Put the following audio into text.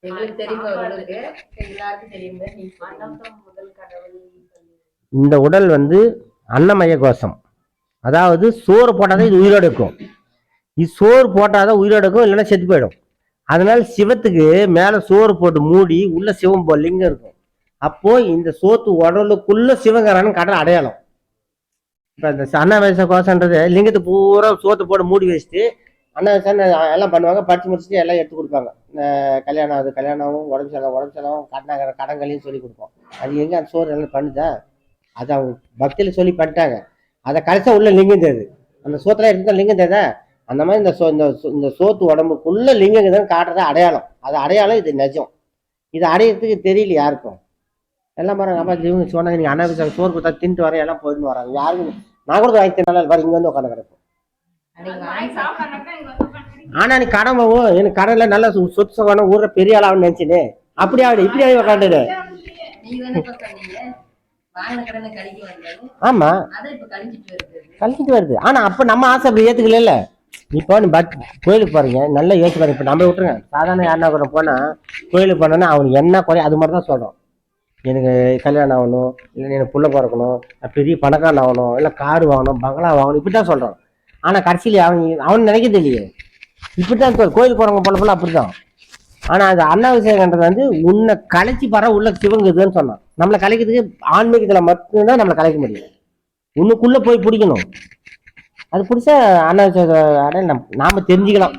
எங்களுக்கு தெரியும் எல்லாருக்கும் இந்த உடல் வந்து அன்னமய கோஷம். அதாவது சோறு போட்டாதான் இது உயிரோடு இருக்கும். இது சோறு போட்டாதான் உயிரோடு இருக்கும் இல்லைன்னா செத்து போயிடும். அதனால சிவத்துக்கு மேலே சோறு போட்டு மூடி உள்ள சிவம் போ- லிங்கம் இருக்கும். அப்போ இந்த சோத்து உடலுக்குள்ள சிவகரான்னு காட்டுற அடையாளம். இப்போ இந்த அன்னவயச கோஷன்றது லிங்கத்தை பூரா சோத்து போட்டு மூடி வச்சுட்டு அன்னவயசம் எல்லாம் பண்ணுவாங்க. படிச்சு முடிச்சுட்டு எல்லாம் எடுத்து கொடுப்பாங்க. கல்யாணம் ஆகுது கல்யாணம் ஆகும் உடம்பு செலவு உடம்பு செலவும் கடனாக கடன்களையும் சொல்லி கொடுப்போம். அது எங்கே அந்த சோறு எல்லாம் பண்ணுதா? அது அவங்க பக்தியில் சொல்லி பண்ணிட்டாங்க. அதை கடைசியாக உள்ள லிங்கம் தேது. அந்த சோத்துல இருந்தால் லிங்கம் தேதா? அந்த மாதிரி இந்த சோ இந்த இந்த சோத்து உடம்புக்குள்ள லிங்கம் தான் காட்டுறது அடையாளம். அது அடையாளம் இது நிஜம். இது அடையிறதுக்கு தெரியல யாருக்கும். எல்லாம் பாருங்க அப்பா இவங்க சொன்னாங்க நீங்கள் அண்ணா சோறு கொடுத்தா தின்ட்டு வர எல்லாம் போயிட்டு வராங்க யாருக்கும் நான் கூட வாங்கி தின்னாலும் இங்கே வந்து உட்காந்து கிடக்கும். ஆனா நீ கடன் போவோம் எனக்கு கடன்ல நல்ல சு- சொத்து சுகம் ஊர்ல பெரிய ஆளாவும் நினைச்சுன்னு அப்படி ஆகுது இப்படி ஆகி வந்தது. ஆமா. அதை இப்ப கழிச்சிட்டு வருது. ஆனா அப்ப நம்ம ஆசை அப்படி ஏத்துக்கல இப்போ நீ பட் கோயிலுக்கு பாருங்க நல்லா யோசிச்சு பாருங்க இப்போ நம்ம விட்டுருங்க. சாதாரண யாருனா கூட போனா கோயிலுக்கு போனோன்னா அவனுக்கு என்ன குறை அது மாதிரி தான் சொல்றோம். எனக்கு கல்யாணம் ஆகணும் இல்லை எனக்கு புள்ள பிறக்கணும் பெரிய பணக்காரன் ஆகணும் இல்லை கார் வாங்கணும் பங்களா வாங்கணும் இப்படி தான் சொல்றோம். ஆனா கடைசியில் அவன் அவன் நினைக்கிறது இல்லையே. இப்படி தான் கோயிலுக்கு போறவங்க போல போல அப்படிதான் ஆனா அது அன்னாபிஷேகன்றது வந்து உன்னை கலைச்சி பர உள்ள சிவங்குதுன்னு சொன்னான். நம்மளை கலைக்கிறதுக்கு ஆன்மீகத்துல மட்டும்தான் நம்மளை கலைக்க முடியும். உன்னுக்குள்ள போய் பிடிக்கணும். அது பிடிச்சா அன்னாபிஷேக அடையாளம் நம்ம- நாம தெரிஞ்சுக்கலாம்.